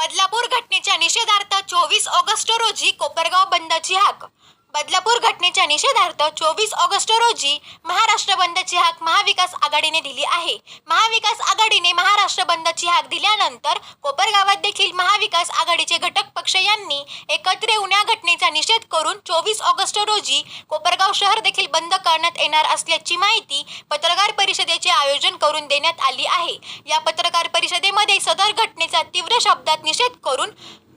बदलापूर घटनेच्या निषेधार्थ चोवीस ऑगस्ट रोजी कोपरगाव बंदची हाक. बदलापूर घटनेच्या निषेधार्थ चोवीस ऑगस्ट रोजी महाराष्ट्र बंदची हाक महाविकास आघाडीने दिली आहे. महाविकास आघाडीने महाराष्ट्र बंदची हाक दिल्यानंतर कोपरगावात देखील महाविकास आघाडीचे घटक पक्ष यांनी एकत्र येऊन या घटनेचा निषेध करून चोवीस ऑगस्ट रोजी कोपरगाव शहर देखील बंद करण्यात येणार असल्याची माहिती पत्रकार परिषदेचे आयोजन करून देण्यात आली आहे. या पत्रकार परिषदेमध्ये सदर घटनेचा तीव्र शब्दात निषेध करून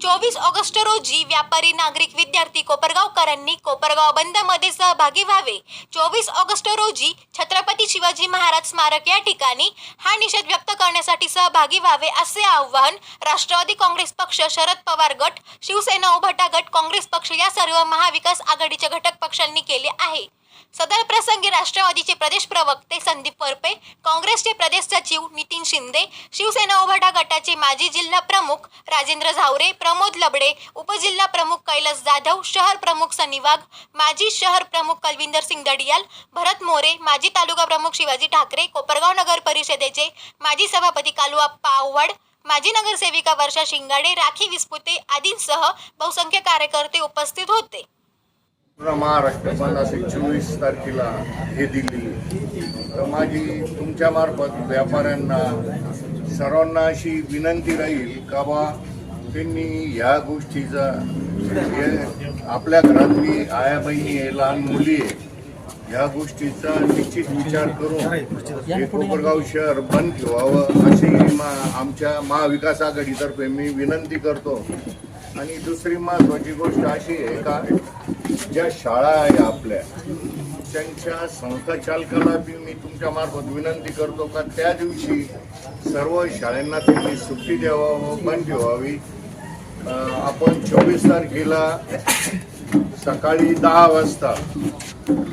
चोवीस ऑगस्ट रोजी व्यापारी नागरिक विद्यार्थी कोपरगावकरांनी कोपरगाव बंदमध्ये सहभागी व्हावे. चोवीस ऑगस्ट रोजी छत्रपती शिवाजी महाराज स्मारक या ठिकाणी हा निषेध व्यक्त करण्यासाठी सहभागी व्हावे असे आवाहन राष्ट्रवादी काँग्रेस पक्ष शरद पवार गट शिवसेना उभाटा गट काँग्रेस पक्ष या सर्व महाविकास आघाडीच्या घटक पक्षांनी केले आहे. सदर प्रसंगी राष्ट्रवादीचे प्रदेश प्रवक्ते संदीप परपे काँग्रेसचे प्रदेश सचिव नितीन शिंदे शिवसेना उभाटा गटाचे माजी जिल्हा प्रमुख राजेंद्र झावरे प्रमोद लबडे उपजिल्हा प्रमुख कैलास जाधव शहर प्रमुख सनी वाघ माजी शहर प्रमुख कलविंदर सिंग दडियाल भरत मोरे माजी तालुका प्रमुख शिवाजी ठाकरे कोपरगाव नगर परिषदेचे माजी सभापती कालुआप्पा आव्हाड माजी नगरसेविका वर्षा शिंगाडे राखी विस्पुते आदींसह बहुसंख्य कार्यकर्ते उपस्थित होते. पूर्ण महाराष्ट्र बंद चोवीस तारखेला हे दिली तर माझी तुमच्यामार्फत व्यापाऱ्यांना सर्वांना अशी विनंती राहील का बा त्यांनी ह्या गोष्टीचा आपल्या घरातली आया बहिणी आहे लहान मुली आहे ह्या गोष्टीचा निश्चित विचार करून कोपरगाव शहर बंद ठेवावं अशी मा आमच्या महाविकास आघाडीतर्फे मी विनंती करतो. आणि दुसरी महत्वाची गोष्ट अशी आहे का ज्या शाळा आहे आपल्या त्यांच्या संस्थाचालकाला बी मी तुमच्या मार्फत विनंती करतो का त्या दिवशी सर्व शाळांना त्यांनी सुट्टी द्यावं बंद ठेवावी. आपण चोवीस तारखेला सकाळी दहा वाजता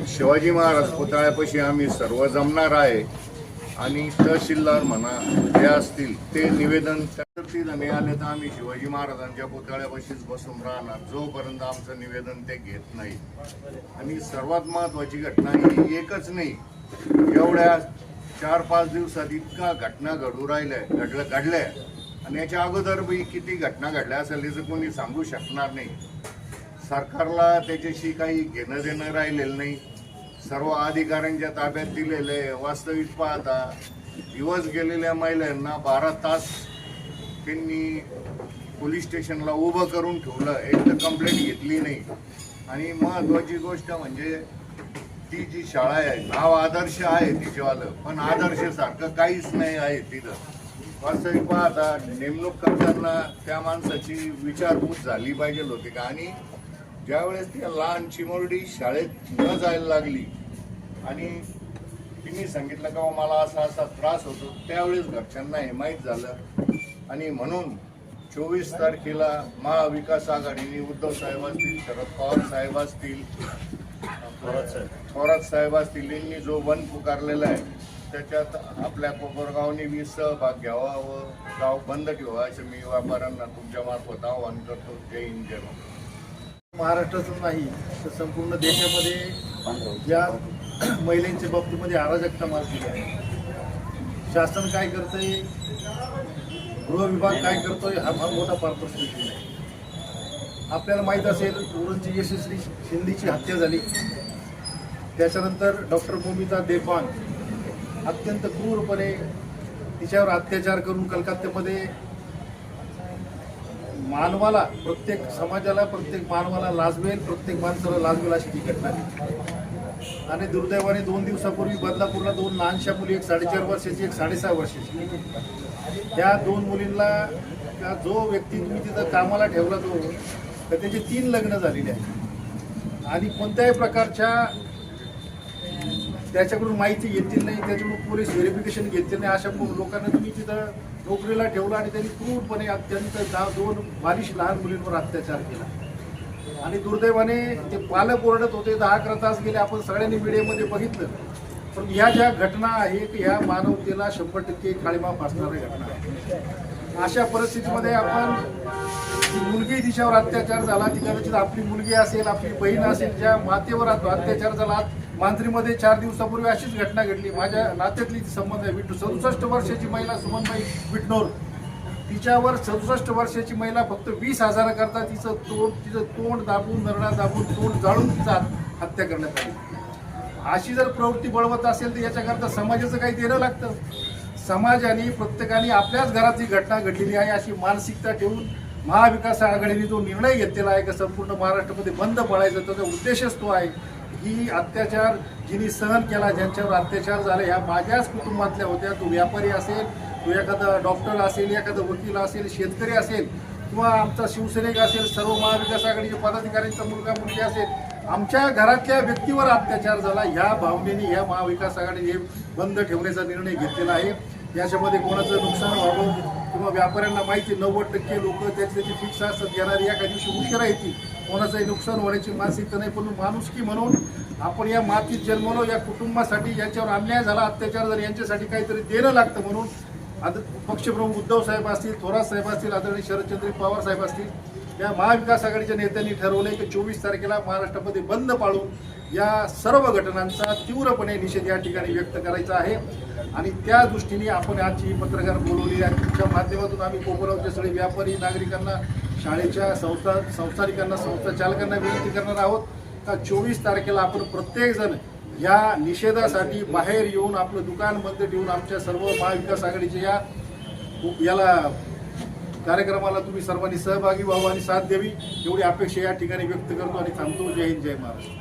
शिवाजी महाराज पुतळ्यापाशी आम्ही सर्व जमणार आहे. आणि तहसीलदार म्हणा जे असतील ते निवेदन तिथं आले तर आम्ही शिवाजी महाराजांच्या पुतळ्यापाशीच बसून राहणार. जोपर्यंत आमचं निवेदन ते घेत नाही. आणि सर्वात महत्वाची घटना ही एकच नाही. एवढ्या चार पाच दिवसात इतका घटना घडू राहिल्या घडल्या घडल्या. आणि याच्या अगोदर बी किती घटना घडल्या असेल याचं कोणी सांगू शकणार नाही. सरकारला त्याच्याशी काही घेणं देणं राहिलेलं नाही. सर्व अधिकाऱ्यांच्या ताब्यात दिलेले आहे. वास्तविक पाहता दिवस गेलेल्या महिलांना बारा तास त्यांनी पोलीस स्टेशनला उभं करून ठेवलं. एक तर कंप्लेंट घेतली नाही. आणि महत्त्वाची गोष्ट म्हणजे ती जी शाळा आहे नाव आदर्श आहे तिच्यावालं. पण आदर्शसारखं काहीच नाही आहे तिथं. वास्तविक पाहता नेमणूक करताना त्या माणसाची विचारपूस झाली पाहिजे होती का? आणि ज्यावेळेस ती लहान चिमुरडी शाळेत न जायला लागली आणि तिने सांगितलं का "बुवा, मला असा असा त्रास होतो त्यावेळेस घरच्यांना हे माहीत झालं. आणि म्हणून चोवीस तारखेला महाविकास आघाडीने उद्धव साहेब असतील शरद पवार साहेब असतील थोरात साहेब. असतील यांनी जो बंद पुकारलेला आहे त्याच्यात आपल्या कोपरगावने बी सहभाग घ्यावा व गाव बंद ठेवा असं मी व्यापाऱ्यांना तुमच्या मार्फत आवाहन करतो. जय हिंद जय. महाराष्ट्रातच नाही तर संपूर्ण देशामध्ये या महिलांच्या बाबतीमध्ये अराजकता मारली आहे. शासन काय करतंय? गृह विभाग काय करतोय हा फार मोठा पारदर्शक आहे आपल्याला माहीत असेल उरणची यशस्वी शिंदेची हत्या झाली. त्याच्यानंतर डॉक्टर भूमिता देपान अत्यंत क्रूरपणे तिच्यावर अत्याचार करून कलकत्त्यामध्ये मानवाला प्रत्येक समाजाला प्रत्येक मानवाला लाजवेल प्रत्येक माणसाला लाजवेल अशी ती घटना आणि दुर्दैवाने दोन दिवसापूर्वी बदलापूरला दोन लहानशा मुली एक साडेचार वर्षाची एक साडेसहा वर्षाची. त्या दोन मुलींना त्या जो व्यक्ती तुम्ही तिथं कामाला ठेवला तो तर त्याचे तीन लग्न झालेले आहेत. आणि कोणत्याही प्रकारच्या त्याच्याकडून माहिती घेतील नाही त्याच्याकडून पोलीस व्हेरिफिकेशन घेतील नाही अशा लोकांना तुम्ही तिथं नोकरीला ठेवलं आणि त्यांनी क्रूरपणे अत्यंत दहा दोन बालिश लहान मुलींवर अत्याचार केला. आणि दुर्दैवाने ते पालक ओरडत होते दहा अकरा तास गेले आपण सगळ्यांनी मीडियामध्ये बघितलं. पण ह्या ज्या घटना आहेत ह्या मानवतेला शंभर टक्के काळीमा फासणाऱ्या घटना आहेत. अशा परिस्थितीमध्ये आपण मुलगी तिच्यावर अत्याचार झाला ती कदाचित आपली मुलगी असेल आपली बहीण असेल ज्या मातेवर अत्याचार झाला मांजरीमध्ये चार दिवसापूर्वी अशीच घटना घडली. माझ्या नात्यातली ती संबंध आहे. विठू सदुसष्ट वर्षाची महिला सुमनबाई विटनोर. तिच्यावर सदुसष्ट वर्षाची महिला फक्त वीस हजाराकरता तिचं तोंड तिचं तोंड दाबून नरणा दाबून तोंड जाळून तिचा हत्या करण्यात आली. अशी जर प्रवृत्ती बळवत असेल तर याच्याकरता समाजाचं काही देणं लागतं. समाजाने प्रत्येकाने आपल्याच घरात ही घटना घडलेली आहे अशी मानसिकता ठेवून महाविकास आघाडीने जो निर्णय घेतलेला आहे का संपूर्ण महाराष्ट्रामध्ये बंद पडायचा त्याचा उद्देशच तो आहे. ही अत्याचार जिने सहन केला ज्यांच्यावर अत्याचार झाले ह्या माझ्याच कुटुंबातल्या होत्या. तो व्यापारी असेल तो एखादा डॉक्टर असेल एखादा वकील असेल शेतकरी असेल किंवा आमचा शिवसैनिक असेल सर्व महाविकास आघाडीचे पदाधिकाऱ्यांचा मुलगा मुलगी असेल आमच्या घरातल्या व्यक्तीवर अत्याचार झाला. ह्या भावनेने ह्या महाविकास आघाडीने बंद ठेवण्याचा निर्णय घेतलेला आहे. याच्यामध्ये कोणाचं नुकसान व्हावं किंवा व्यापाऱ्यांना माहिती नव्वद टक्के लोक त्याची त्याची फिक्स असतात येणारी एका दिवशी उशिरा येतील. कोणाचंही नुकसान होण्याची मानसिकता नाही. पण माणुसकी म्हणून आपण या मातीत जन्मलो या कुटुंबासाठी याच्यावर अन्याय झाला अत्याचार झाला यांच्यासाठी काहीतरी देणं लागतं म्हणून आता पक्षप्रमुख उद्धव साहेब असतील थोरात साहेब असतील आदरणीय शरदचंद्र पवार साहेब असतील या महाविकास आघाडीच्या नेत्यांनी ठरवलंय की चोवीस तारखेला महाराष्ट्रामध्ये बंद पाळून या सर्व घटनांचा तीव्रपणे निषेध या ठिकाणी व्यक्त करायचा आहे. आणि त्या दृष्टीने आपण आजची पत्रकार बोलवली आहे. तुमच्या माध्यमातून आम्ही कोपरावचे सगळे व्यापारी नागरिकांना शाळेच्या संस्था संस्थानिकांना संस्था चालकांना विनंती करणार आहोत का चोवीस तारखेला आपण प्रत्येकजण या निषेधासाठी बाहेर येऊन आपलं दुकान बंद ठेवून आमच्या सर्व महाविकास आघाडीच्या या याला कार्यक्रमाला तुम्ही सर्वांनी सहभागी व्हावं आणि साथ द्यावी एवढी अपेक्षा या ठिकाणी व्यक्त करतो आणि थांबतो. जय हिंद जय महाराष्ट्र.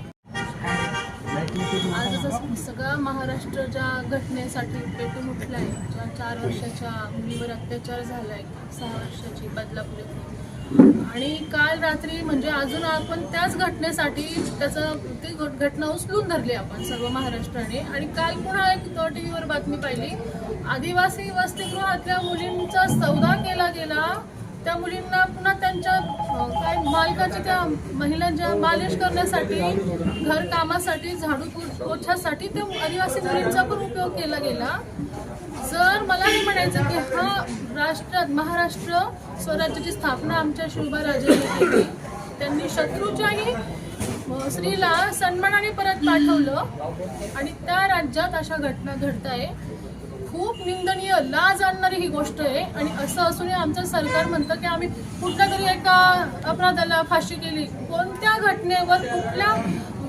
आज जसं सगळा महाराष्ट्र ज्या घटनेसाठी पेटून उठला आहे ज्या चार वर्षाच्या मुलीवर अत्याचार झाला आहे सहा वर्षाची बदलापूर आणि काल रात्री म्हणजे अजून आपण त्याच घटनेसाठी त्याचं ती घटना उचलून धरली आपण सर्व महाराष्ट्राने. आणि काल पुन्हा एक टी व्हीवर बातमी पाहिली. आदिवासी वसतिगृहातल्या मुलींचा सौदा केला गेला. त्या मुलींना पुन्हा त्यांच्या काय मालकाच्या त्या महिलांच्या मालिश करण्यासाठी घर कामासाठी झाडू पोछासाठी त्या आदिवासी मुलींचा पण उपयोग केला गेला. जर मला हे म्हणायचं की हा राष्ट्र महाराष्ट्र स्वराज्याची स्थापना आमच्या शिवबाराजांनी केली त्यांनी शत्रूच्याही स्त्रीला सन्मानाने परत पाठवलं आणि त्या राज्यात अशा घटना घडत आहे खूप निंदनीय लाज आणणारी ही गोष्ट आहे. आणि असं असूनही आमचं सरकार म्हणतं की आम्ही कुठल्या तरी एका अपराधाला फाशी केली. कोणत्या घटनेवर कुठल्या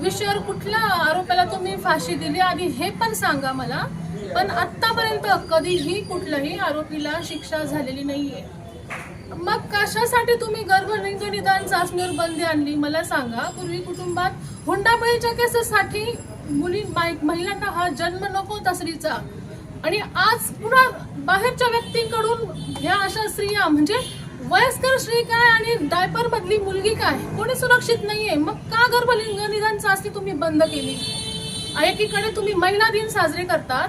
विषयावर कुठल्या आरोपाला तुम्ही फाशी दिली? आधी हे पण सांगा मला. पण आतापर्यंत कधीही कुठल्याही आरोपीला शिक्षा झालेली नाहीये. मग कशासाठी तुम्ही गर्भलिंग निदान चाचणीवर बंदी आणली? मला सांगा. पूर्वी कुटुंबात हुंडाबळीच्या केसेससाठी मुली महिलांना हा जन्म नको होता स्त्रीचा आणि आज पुन्हा बाहेरच्या व्यक्तींकडून ह्या अशा स्त्रिया म्हणजे वयस्कर स्त्री काय आणि डायपर मधली मुलगी काय कोणी सुरक्षित नाहीये. मग का गर्भलिंग निदान चाचणी तुम्ही बंद केली? एकीकडे तुम्ही महिला दिन साजरे करतात.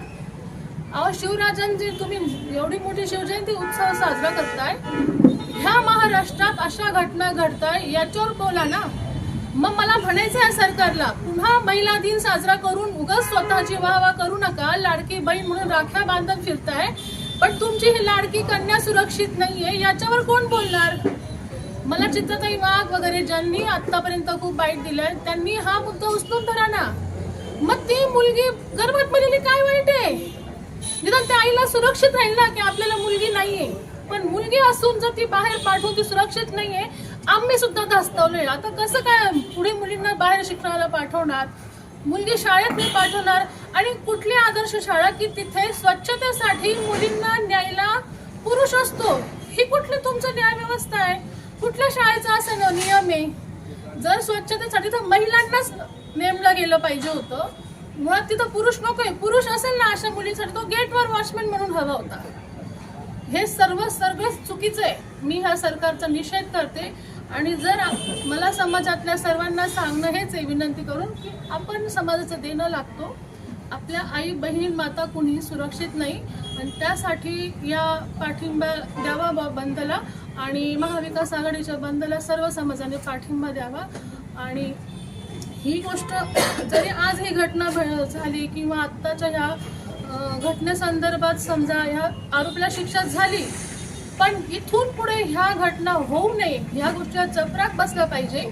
अहो शिवराजांची तुम्ही एवढी मोठी शिवजयंती उत्सव साजरा करताय? ह्या महाराष्ट्रात अशा घटना घडताय याच्यावर बोला ना. मग मला म्हणायचं आहे सरकारला पुन्हा महिला दिन साजरा करून उगाच स्वतःची वाहवा करू नका लाडकी बहीण म्हणून राख्या बांधत फिरताय. पण तुमची ही लाडकी कन्या सुरक्षित नाहीये याच्यावर कोण बोलणार? मला चित्रताई वाघ वगैरे ज्यांनी आतापर्यंत खूप बाईट दिलंय त्यांनी हा मुद्दा उचलून धरा ना. मग ती मुलगी गर्भात पडलेली काय वाईट आहे? निदान त्या आईला सुरक्षित राहील ना की आपल्याला मुलगी नाहीये. पण मुलगी असून जर ती बाहेर पाठवून ती सुरक्षित नाहीये आम्ही सुद्धा धास्तवलोय आता कसं काय पुढे मुलींना बाहेर शिक्षणाला पाठवणार? मुलगी शाळेत नाही पाठवणार? आणि कुठली आदर्श शाळा की तिथे स्वच्छतेसाठी मुलींना न्यायला पुरुष असतो? ही कुठली तुमचं न्याय व्यवस्था आहे? कुठल्या शाळेचा असं नियम आहे? जर स्वच्छतेसाठी तर महिलांनाच नेमलं गेलं पाहिजे होतं. मुळात तिथं पुरुष नकोय पुरुष असेल ना अशा मुलीसाठी तो गेटवर वॉचमॅन म्हणून हवा होता. हे सर्व सर्वच चुकीचं आहे. मी ह्या सरकारचा निषेध करते. आणि जर आप- मला समाजातल्या सर्वांना सांगणं हेच आहे विनंती करून की आपण समाजाचं देणं लागतो. आपल्या आई बहीण माता कुणीही सुरक्षित नाही. आणि त्यासाठी या पाठिंबा द्यावा बंदला. आणि महाविकास आघाडीच्या बंदला सर्व समाजाने पाठिंबा द्यावा. आणि ही गोष्ट जरी आज ही घटना घ- झाली किंवा आत्ताच्या ह्या घटनेसंदर्भात समजा ह्या आरोपीला शिक्षा झाली पण इथून पुढे ह्या घटना होऊ नये ह्या गोष्टीला चपराक बसला पाहिजे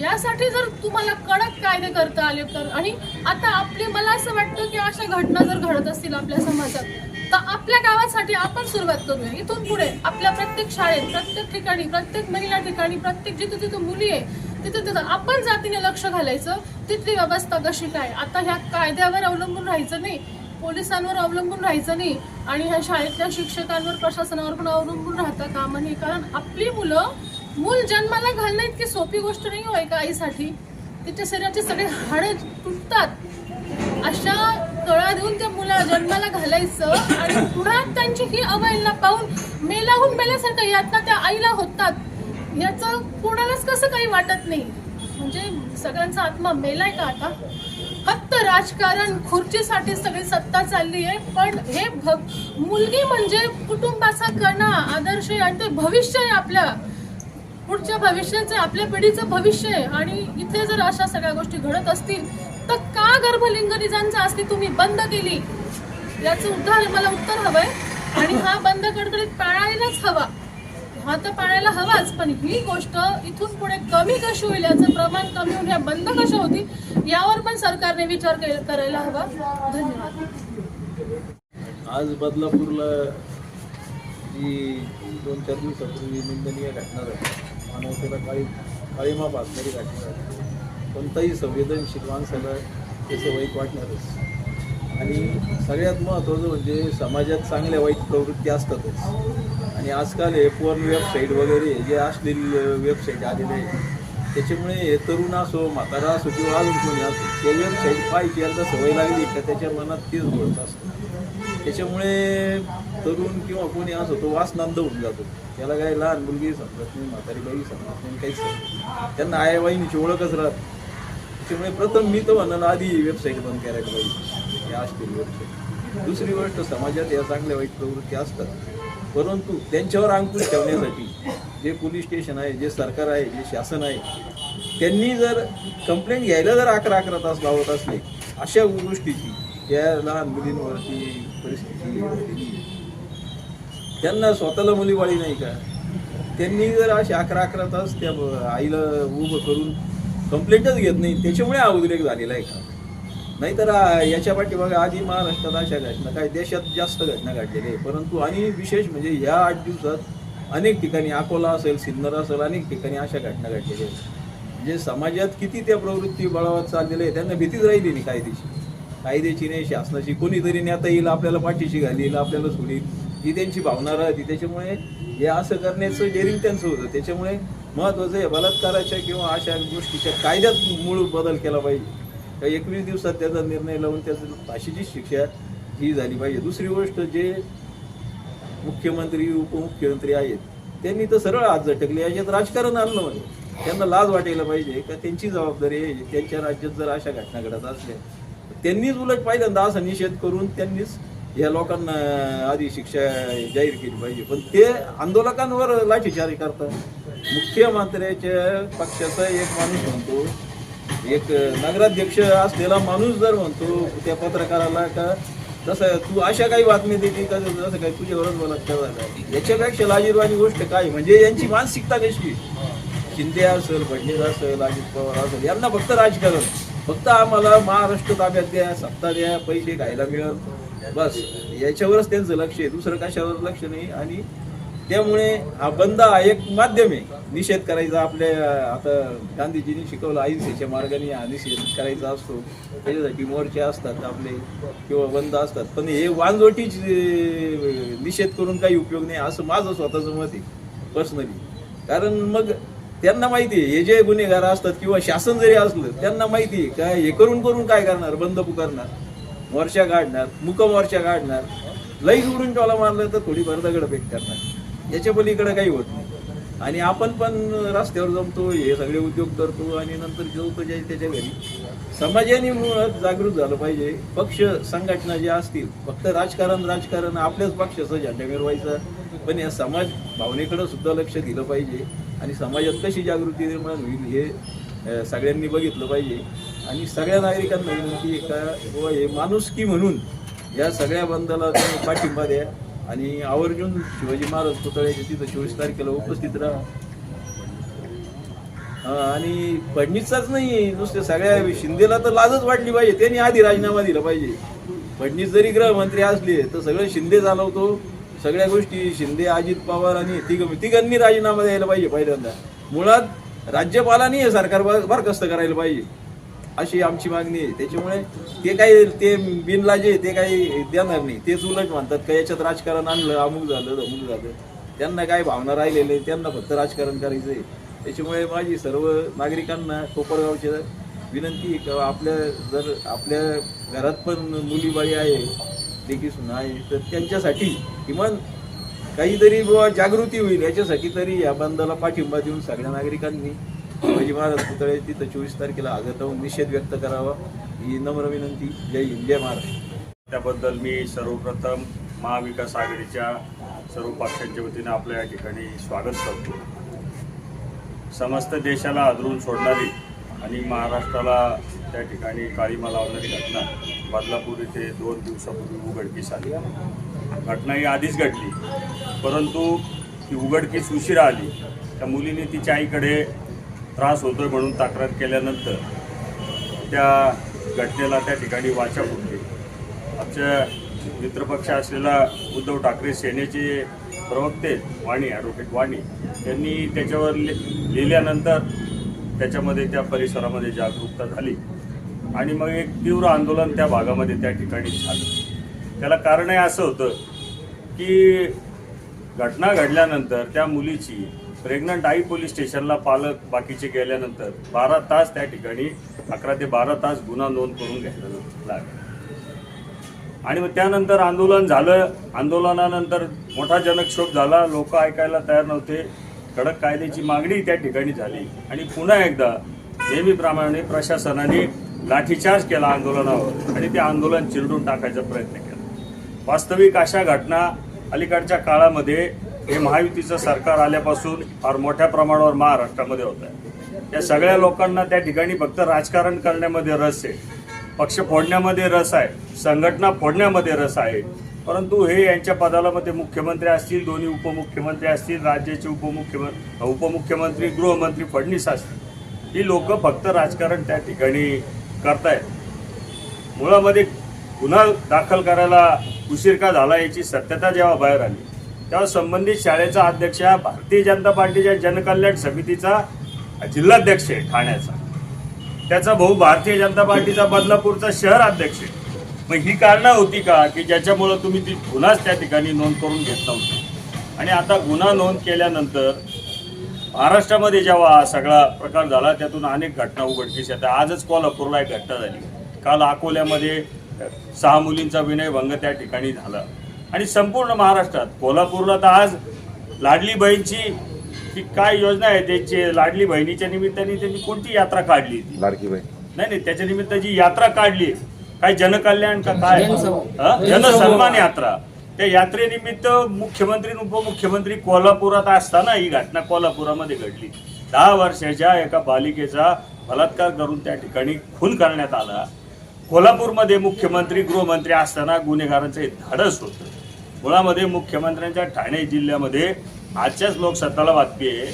यासाठी जर तुम्हाला कडक कायदे करता आले तर. आणि आता आपले मला असं वाटतं की अशा घटना जर घडत असतील आपल्या समाजात तर आपल्या गावासाठी आपण सुरुवात करूया. इथून पुढे आपल्या प्रत्येक शाळेत प्रत्येक ठिकाणी प्रत्येक महिला ठिकाणी प्रत्येक जिथे तिथे मुली आहे तिथे तिथं आपण जातीने लक्ष घालायचं. तिथली व्यवस्था कशी काय? आता ह्या कायद्यावर अवलंबून राहायचं नाही. पोलिसांवर अवलंबून राहायचं नाही. आणि ह्या शाळेतल्या शिक्षकांवर प्रशासनावर पण अवलंबून राहता कामा नाही. कारण आपली मुलं मूल जन्माला घालणं इतकी सोपी गोष्ट नाही होय का आईसाठी. तिच्या शरीराचे सगळे हाडे तुटतात. अशा कळा देऊन त्या मुला जन्माला घालायचं आणि पुन्हा त्यांची ही अवहेलना पाहून मेलाहून मेल्यासारखं यातना त्या आईला होतात. याचं कोणालाच कसं काही वाटत नाही. म्हणजे सगळ्यांचा आत्मा मेलाय का आता? फक्त राजकारण खुर्चीसाठी सगळी सत्ता चालली आहे पण हे भ- मुलगी म्हणजे कुटुंबाचा कणा आदर्श आहे आणि ते भविष्य आहे आपल्या पुढच्या भविष्याचं आपल्या पिढीचं भविष्य आहे. आणि इथे जर अशा सगळ्या गोष्टी घडत असतील तर का गर्भलिंगनिजांचा असती तुम्ही बंद केली? याचं उद्धार मला उत्तर हवंय. आणि हा बंद कडकडीत पाळायलाच हवा. हा तर पाळायला हवाच पण ही गोष्ट इथून पुढे कमी कशी होईल याचं प्रमाण कमी होऊन ह्या बंद कशा होतील यावर पण सरकारने विचार के- करायला हवा. धन्यवाद. आज बदलापूरला जी दोन चार दिवसापूर्वी निंदनीय घटना झाली मानवतेला काळी काळीमा भासणारी घटना झाली कोणताही संवेदनशील माणसाला त्याचं वाईट वाटणारच. आणि सगळ्यात महत्त्वाचं म्हणजे समाजात चांगल्या वाईट प्रवृत्ती असतातच. आणि आजकाल हे पोर्न वेबसाईट वगैरे जे असलेली वेबसाईट आलेले आहे त्याच्यामुळे हे तरुण असो म्हातारा असो किंवा अजून कोणी असो ते वेबसाईट पाहिजे एकदा सवय लागली का त्याच्या मनात तेच घोळत असतं. त्याच्यामुळे तरुण किंवा कोणी असो तो वासनांद होऊन जातो. त्याला काही लहान मुलगी समजत नाही म्हातारी बाई समजत नाही काहीच समजत नाही. त्यांना आई ओळखच राहत त्याच्यामुळे प्रथम मी तर म्हणाल आधी वेबसाईट बंद करायला पाहिजे. या असतील वेबसाईट दुसरी गोष्ट समाजात या चांगल्या वाईट प्रवृत्ती असतात. परंतु त्यांच्यावर अंकुश ठेवण्यासाठी जे पोलीस स्टेशन आहे जे सरकार आहे जे शासन आहे त्यांनी जर कंप्लेंट घ्यायला जर अकरा अकरा तास लावत असले अशा गोष्टीची त्या लहान मुलींवरती परिस्थिती त्यांना स्वतःला मुलीवाळी नाही का? त्यांनी जर असे अकरा अकरा तास त्या आईला उभं करून कंप्लेंटच घेत नाही त्याच्यामुळे हा उद्रेक झालेला आहे का? नाहीतर आ, याच्या बघा आधी महाराष्ट्रात अशा घटना काय देशात जास्त घटना घडलेल्या आहे परंतु आणि विशेष म्हणजे ह्या आठ दिवसात अनेक ठिकाणी अकोला असेल सिन्नर असेल अनेक ठिकाणी अशा घटना घडलेल्या आहेत. म्हणजे समाजात किती त्या प्रवृत्ती बळावत चाललेल्या आहे त्यांना भीतीच राहिली नाही कायद्याची कायद्याची नाही शासनाची कोणीतरी नेता येईल आपल्याला पाठीशी घालील आपल्याला सोडील. ही त्यांची भावना राहते. त्याच्यामुळे हे असं करण्याचं डेअरिंग त्यांचं होतं. त्याच्यामुळे महत्त्वाचं आहे बलात्काराच्या किंवा अशा गोष्टीच्या कायद्यात मूळ बदल केला पाहिजे. एकवीस दिवसात त्याचा निर्णय लावून त्याचं फाशीची शिक्षा ही झाली पाहिजे. दुसरी गोष्ट जे मुख्यमंत्री उपमुख्यमंत्री आहेत त्यांनी तर सरळ हात झटकले. याच्यात राजकारण आणलं म्हणजे त्यांना लाज वाटायला पाहिजे का त्यांची जबाबदारी आहे? त्यांच्या राज्यात जर अशा घटना घडत असल्या त्यांनीच उलट पहिल्यांदा असा निषेध करून त्यांनीच या लोकांना आधी शिक्षा जाहीर केली पाहिजे. पण ते आंदोलकांवर लाठीचारी करतात. मुख्यमंत्र्याच्या पक्षाचा एक माणूस म्हणतो एक नगराध्यक्ष असलेला माणूस जर म्हणतो त्या पत्रकाराला का तसं तू अशा काही बातमी देते का जसं काही तुझ्यावरच बलात्कार झाला याच्यापेक्षा लाजीरवाणी गोष्ट काय? म्हणजे यांची मानसिकता कशी शिंदे असेल फडणवीस असेल अजित पवार असेल यांना फक्त राजकारण. फक्त आम्हाला महाराष्ट्र ताब्यात द्या सत्ता द्या पैसे खायला मिळत बस. याच्यावरच त्यांचं लक्ष आहे. दुसरं कशावर लक्ष नाही. आणि त्यामुळे हा बंद हा एक माध्यम आहे. निषेध करायचा आपल्या आता गांधीजींनी शिकवलं अहिंसेच्या मार्गाने हा निषेध करायचा असतो. त्याच्यासाठी मोर्चे असतात आपले किंवा बंद असतात. पण हे वांजोटीच निषेध करून काही उपयोग नाही असं माझं स्वतःचं मत आहे पर्सनली कारण मग त्यांना माहिती आहे हे जे गुन्हेगार असतात किंवा शासन जरी असलं त्यांना माहिती आहे काय हे करून करून काय करणार? बंद पुकारणार मोर्चा काढणार मुकमोर्चा काढणार लई उडून टोला मारलं तर थोडीफार दगडफेक करणार. याच्या पलीकडे काही होत नाही. आणि आपण पण रस्त्यावर जमतो हे सगळे उद्योग करतो आणि नंतर जेवतो जे त्याच्या घरी. समाजाने मुळात जागृत झालं पाहिजे. पक्ष संघटना ज्या असतील फक्त राजकारण राजकारण आपल्याच पक्षाचा झेंडा मिरवायचा. पण या समाज भावनेकडं सुद्धा लक्ष दिलं पाहिजे. आणि समाजात कशी जागृती निर्माण होईल हे सगळ्यांनी बघितलं पाहिजे. आणि सगळ्या नागरिकांना विनंती आहे का हे माणुसकी म्हणून या सगळ्या बंदला पाठिंबा द्या. आणि आवर्जून शिवाजी महाराज पुतळ्याच्या तिथं चोवीस तारखेला उपस्थित राहा. आणि फडणीसचाच नाही नुसते सगळ्या शिंदेला तर लाजच वाटली पाहिजे त्यांनी आधी राजीनामा दिला पाहिजे. फडणीस जरी गृहमंत्री असले तर सगळं शिंदे चालवतो सगळ्या गोष्टी शिंदे अजित पवार आणि तिघ तिघांनी राजीनामा द्यायला पाहिजे पहिल्यांदा. मुळात राज्यपालांनी हे सरकार बरखास्त करायला पाहिजे. अशी आमची मागणी आहे. त्याच्यामुळे ते काही ते बिनला जे ते काही देणार नाही. तेच उलट म्हणतात का याच्यात राजकारण आणलं अमुक झालं अमुक झालं. त्यांना काय भावना राहिलेले त्यांना फक्त राजकारण करायचं आहे. त्याच्यामुळे माझी सर्व नागरिकांना कोपरगावच्या विनंती आहे का आपल्या जर आपल्या घरात पण मुलीबाळी आहे देखील सुना आहे तर त्यांच्यासाठी किमान काहीतरी बुवा जागृती होईल. याच्यासाठी तरी या बंदला पाठिंबा देऊन सगळ्या नागरिकांनी शिवाजी महाराज पुतळे तिथं चोवीस तारखेला आगत होऊन निषेध व्यक्त करावा ही नम्र विनंती. जय हिंद जय महाराष्ट्र. त्याबद्दल मी सर्वप्रथम महाविकास आघाडीच्या सर्व पक्षांच्या वतीने आपल्या या ठिकाणी स्वागत करतो. समस्त देशाला आदरून सोडणारी आणि महाराष्ट्राला त्या ठिकाणी काळीमा लावणारी घटना बदलापूर इथे दोन दिवसापूर्वी उघडकीस आली. घटना ही आधीच घडली परंतु ती उघडकीस उशिरा आली. त्या मुलीने तिच्या आईकडे त्रास होतोय म्हणून तक्रार केल्यानंतर त्या घटनेला त्या ठिकाणी वाचा फुटली आमच्या मित्रपक्ष असलेला उद्धव ठाकरे सेनेचे प्रवक्ते वाणी ॲडव्होकेट वाणी त्यांनी त्याच्यावर लि लिहिल्यानंतर त्याच्यामध्ये त्या परिसरामध्ये जागरूकता झाली आणि मग एक तीव्र आंदोलन त्या भागामध्ये त्या ठिकाणी झालं. त्याला कारणही असं होतं की घटना घडल्यानंतर त्या मुलीची प्रेग्नंट आई पोलीस स्टेशनला पालक बाकीचे गेल्यानंतर बारा तास त्या ठिकाणी अकरा ते बारा तास गुन्हा नोंद करून घ्यायला लागला. आणि मग त्यानंतर आंदोलन झालं. आंदोलनानंतर मोठा जनक्षोभ झाला. लोक ऐकायला तयार नव्हते. कडक कायद्याची मागणी त्या ठिकाणी झाली. आणि पुन्हा एकदा नेहमीप्रमाणे प्रशासनाने लाठीचार्ज केला आंदोलनावर आणि ते आंदोलन चिरडून टाकायचा प्रयत्न केला. वास्तविक अशा घटना अलीकडच्या काळामध्ये हे महायुतीचं सरकार आल्यापासून फार मोठ्या प्रमाणावर महाराष्ट्रामध्ये होत आहे. या सगळ्या लोकांना त्या ठिकाणी फक्त राजकारण करण्यामध्ये रस आहे. पक्ष फोडण्यामध्ये रस आहे. संघटना फोडण्यामध्ये रस आहे. परंतु हे यांच्या पदाला मध्ये मुख्यमंत्री असतील दोन्ही उपमुख्यमंत्री असतील राज्याचे उपमुख्यमंत्री उपमुख्यमंत्री गृहमंत्री फडणवीस असतील. ही लोक फक्त राजकारण त्या ठिकाणी करतायत. मुळामध्ये गुन्हा दाखल करायला उशीर का झाला याची सत्यता जेव्हा बाहेर आली त्यावर संबंधित शाळेचा अध्यक्ष हा भारतीय जनता पार्टीच्या जनकल्याण समितीचा जिल्हाध्यक्ष आहे ठाण्याचा. त्याचा भाऊ भारतीय जनता पार्टीचा बदलापूरचा शहर अध्यक्ष आहे. मग ही कारणं होती का? की ज्याच्यामुळं तुम्ही ती गुन्हाच त्या ठिकाणी नोंद करून घेत नव्हते. आणि आता गुन्हा नोंद केल्यानंतर महाराष्ट्रामध्ये जेव्हा हा सगळा प्रकार झाला त्यातून अनेक घटना उघडकीस येतात. आजच कोल्हापूरला एक घटना झाली. काल अकोल्यामध्ये सहा मुलींचा विनयभंग त्या ठिकाणी झाला. आणि संपूर्ण महाराष्ट्रात. कोल्हापूरला तर आज लाडली बहीणची ती काय योजना आहे? त्याची लाडली बहिणीच्या निमित्ताने त्यांनी कोणती यात्रा काढली? ती लाडकी बाई नाही नाही त्याच्या निमित्त जी यात्रा काढली काय जनकल्याण का काय? हा? जनसन्मान यात्रा. त्या यात्रेनिमित्त मुख्यमंत्री आणि उपमुख्यमंत्री कोल्हापुरात असताना ही घटना कोल्हापुरामध्ये घडली. दहा वर्षाच्या एका बालिकेचा बलात्कार करून त्या ठिकाणी खून करण्यात आला. कोल्हापूरमध्ये मुख्यमंत्री गृहमंत्री असताना गुन्हेगारांचं हे धाडस होतं. मुळामध्ये मुख्यमंत्र्यांच्या ठाणे जिल्ह्यामध्ये आजच्याच लोकसत्ताला बातमी आहे.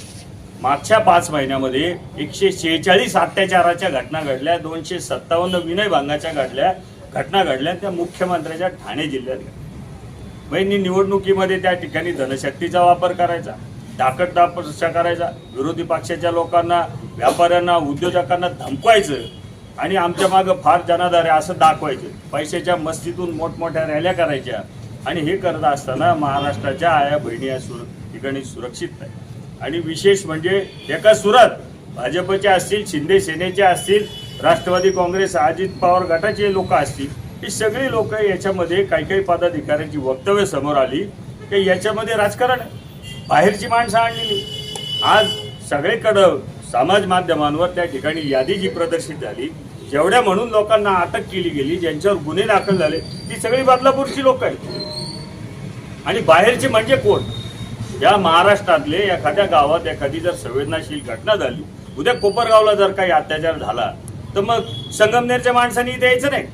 मागच्या पाच महिन्यामध्ये एकशे शेहेचाळीस अत्याचाराच्या घटना घडल्या दोनशे सत्तावन्न विनयभंगाच्या घडल्या घटना घडल्या त्या मुख्यमंत्र्याच्या ठाणे जिल्ह्यात घडल्या. बहिणी निवडणुकीमध्ये त्या ठिकाणी धनशक्तीचा वापर करायचा धाकट दापशा करायचा विरोधी पक्षाच्या लोकांना व्यापाऱ्यांना उद्योजकांना धमकवायचं आणि आमच्या मागं फार जनाधार आहे असं दाखवायचं. पैशाच्या मस्तीतून मोठमोठ्या रॅल्या करायच्या. आणि हे करत असताना महाराष्ट्राच्या आया बहिणी या सुर ठिकाणी सुरक्षित नाही आणि विशेष म्हणजे एका सुरात भाजपचे असतील शिंदे सेनेचे असतील राष्ट्रवादी काँग्रेस अजित पवार गटाचे लोक असतील ही सगळी लोक याच्यामध्ये काही काही पदाधिकाऱ्यांची वक्तव्य समोर आली की याच्यामध्ये राजकारण बाहेरची माणसं आणलेली आज सगळीकडं समाज माध्यमांवर त्या ठिकाणी यादी जी प्रदर्शित झाली जेवढ्या म्हणून लोकांना अटक केली गेली ज्यांच्यावर गुन्हे दाखल झाले ती सगळी बदलापूरची लोक आहेत. आणि बाहेरचे म्हणजे कोण? या महाराष्ट्रातले एखाद्या गावात एखादी जर संवेदनाशील घटना झाली उद्या कोपरगावला जर काही अत्याचार झाला तर मग संगमनेरच्या माणसांनी इथे यायचं नाही.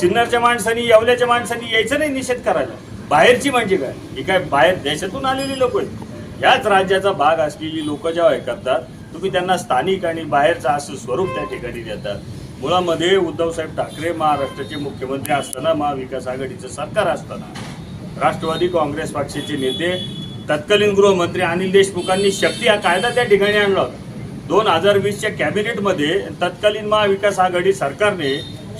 सिन्नरच्या माणसांनी येवल्याच्या माणसांनी यायचं नाही निषेध करायला. बाहेरची म्हणजे काय? ही काय बाहेर देशातून आलेली लोक आहेत. याच राज्याचा भाग असलेली लोक जेव्हा हे करतात तुम्ही त्यांना स्थानिक आणि बाहेरचं असं स्वरूप त्या ठिकाणी देतात. मुळामध्ये उद्धवसाहेब ठाकरे महाराष्ट्राचे मुख्यमंत्री असताना महाविकास आघाडीचं सरकार असताना राष्ट्रवादी काँग्रेस पक्षाचे नेते तत्कालीन गृहमंत्री अनिल देशमुखांनी शक्ती हा कायदा त्या ठिकाणी आणला होता. दोन हजार वीसच्या कॅबिनेटमध्ये तत्कालीन महाविकास आघाडी सरकारने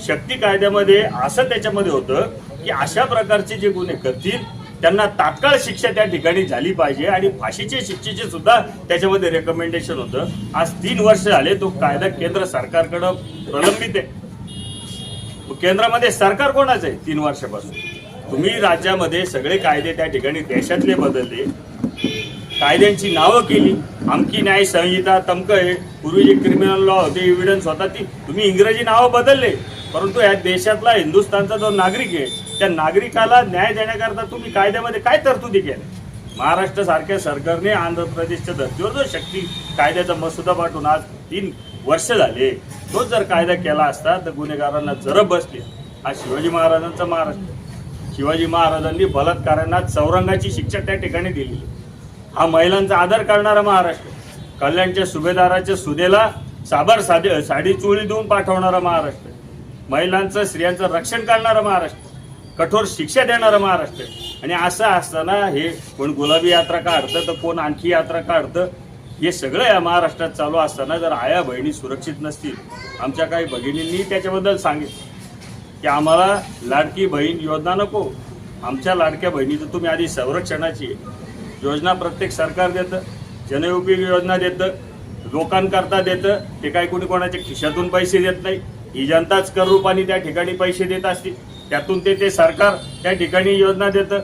शक्ती कायद्यामध्ये असं त्याच्यामध्ये होतं की अशा प्रकारचे जे गुन्हे करतील त्यांना तात्काळ शिक्षा त्या ठिकाणी झाली पाहिजे आणि फाशीची शिक्षेची सुद्धा त्याच्यामध्ये रेकमेंडेशन होतं. आज तीन वर्ष झाले तो कायदा केंद्र सरकारकडं प्रलंबित आहे. केंद्रामध्ये सरकार कोणाचं आहे तीन वर्षापासून? तुम्ही राज्यामध्ये सगळे कायदे त्या ठिकाणी देशातले बदलले. कायद्यांची नावं केली. आमकी न्याय संहिता तमक आहे. पूर्वी जे क्रिमिनल लॉ होते एव्हिडन्स होता ती तुम्ही इंग्रजी नावं बदलले. परंतु या देशातला हिंदुस्थानचा जो नागरिक आहे त्या नागरिकाला न्याय देण्याकरता तुम्ही कायद्यामध्ये काय तरतुदी केल्या? महाराष्ट्र सारख्या सरकारने आंध्र प्रदेशच्या धर्तीवर जो शक्ती कायद्याचा मसुदा पाठवून आज तीन वर्ष झाले तो जर कायदा केला असता तर गुन्हेगारांना जरब बसले. हा शिवाजी महाराजांचा महाराष्ट्र. शिवाजी महाराजांनी बलात्कारांना चौरंगाची शिक्षा त्या ठिकाणी दिली. हा महिलांचा आदर करणारा महाराष्ट्र. कल्याणच्या सुभेदाराच्या सुदेला साबर साधे साडी चोळी देऊन पाठवणारा महाराष्ट्र. महिलांचं स्त्रियांचं रक्षण करणारा महाराष्ट्र. कठोर शिक्षा देणारा महाराष्ट्र आणि असं असताना हे कोण गुलाबी यात्रा काढतं तर कोण आणखी यात्रा काढतं हे सगळं या महाराष्ट्रात चालू असताना जर आया बहिणी सुरक्षित नसतील आमच्या काही भगिनींनी त्याच्याबद्दल सांगितलं. की आम्हाला लाडकी बहीण योजना नको. आमच्या लाडक्या बहिणीचं तुम्ही आधी संरक्षणाची योजना प्रत्येक सरकार देतं जनउपयोगी योजना देतं लोकांकरता देतं ते काही कोणी कोणाच्या खिशातून पैसे देत नाही. ही जनताच कर रूपाने त्या ठिकाणी पैसे देत असतील. त्यातून ते ते सरकार त्या ठिकाणी योजना देतं.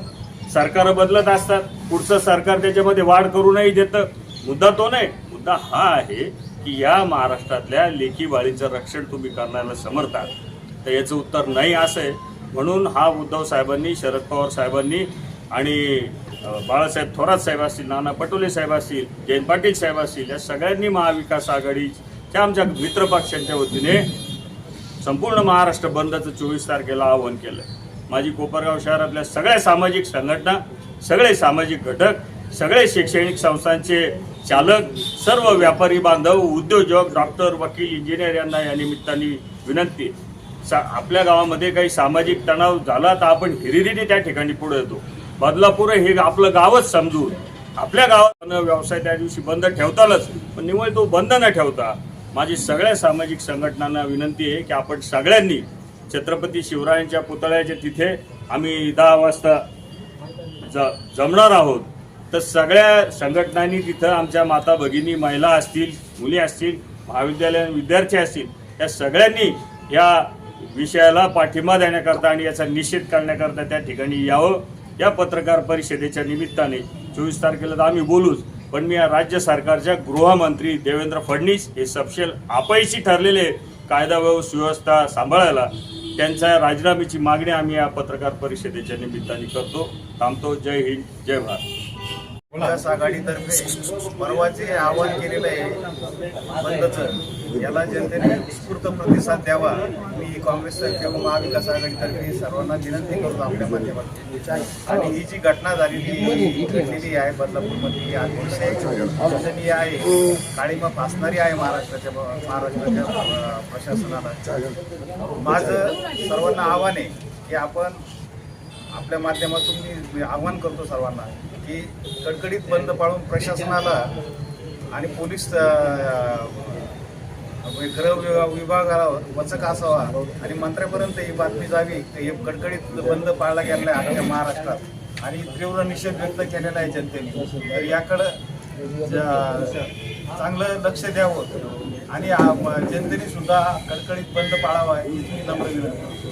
सरकार बदलत असतात. पुढचं सरकार त्याच्यामध्ये वाढ करूनही देतं. मुद्दा तो नाही. मुद्दा हा आहे की या महाराष्ट्रातल्या लेखी बाळीचं रक्षण तुम्ही करण्याला समर्थ आहात. तर याचं उत्तर नाही असं आहे. म्हणून हा उद्धव साहेबांनी शरद पवार साहेबांनी आणि बाळासाहेब थोरात साहेब असतील नाना पटोले साहेब असतील जयंत पाटील साहेब असतील या सगळ्यांनी महाविकास आघाडीच्या आमच्या मित्रपक्षांच्या वतीने संपूर्ण महाराष्ट्र बंदचं चोवीस तारखेला आवाहन केलं माझी कोपरगाव शहरातल्या सगळ्या सामाजिक संघटना सगळे सामाजिक घटक सगळे शैक्षणिक संस्थांचे चालक सर्व व्यापारी बांधव उद्योजक डॉक्टर वकील इंजिनियर यांना या निमित्ताने विनंती सा आपल्या गावामध्ये काही सामाजिक तणाव झाला तर आपण हिरिरीने त्या ठिकाणी पुढे येतो. बदलापूर हे आपलं गावच समजून आपल्या गावात व्यवसाय त्या दिवशी बंद ठेवतालच पण निवळ तो बंद न ठेवता माझी सगळ्या सामाजिक संघटनांना विनंती आहे की आपण सगळ्यांनी छत्रपती शिवरायांच्या पुतळ्याच्या तिथे आम्ही दहा वाजता ज जमणार आहोत. तर सगळ्या संघटनांनी तिथं आमच्या माता भगिनी महिला असतील मुली असतील महाविद्यालय विद्यार्थी असतील या सगळ्यांनी या विषयाला पाठिंबा देण्याकरता आणि याचा निषेध करण्याकरता त्या ठिकाणी यावं. या पत्रकार परिषदेच्या निमित्ताने चोवीस तारखेला तर आम्ही बोलूच. पण मी या राज्य सरकारच्या गृहमंत्री देवेंद्र फडणवीस हे सपशेल अपयशी ठरलेले कायदा व सुव्यवस्था सांभाळायला त्यांच्या राजीनाम्याची मागणी आम्ही या पत्रकार परिषदेच्या निमित्ताने करतो. थांबतो. जय हिंद जय भारत. विकास आघाडीतर्फे परवा जे आवाहन केलेलं आहे. बंदचं याला जनतेने उत्स्फूर्त प्रतिसाद द्यावा. मी काँग्रेसतर्फे व महाविकास आघाडीतर्फे सर्वांना विनंती करतो आपल्या माध्यमातून. आणि ही जी घटना झालेली घडलेली आहे बदलापूरमध्ये ही अतिशय शोचनीय आहे. काळीमा फासणारी आहे महाराष्ट्राच्या महाराष्ट्राच्या प्रशासनाला. माझं सर्वांना आव्हान आहे की आपण आपल्या माध्यमातून मी आव्हान करतो सर्वांना की कडकडीत बंद पाळून प्रशासनाला आणि पोलीस गृह विभागाला वचक असावा आणि मंत्र्यापर्यंत ही बातमी जावी हे कडकडीत बंद पाळला गेलेला आहे अख्ख्या महाराष्ट्रात. आणि तीव्र निषेध व्यक्त केलेला आहे जनतेने. तर याकडं चांगलं लक्ष द्यावं आणि जनतेने सुद्धा कडकडीत बंद पाळावा ही नम्र विनंती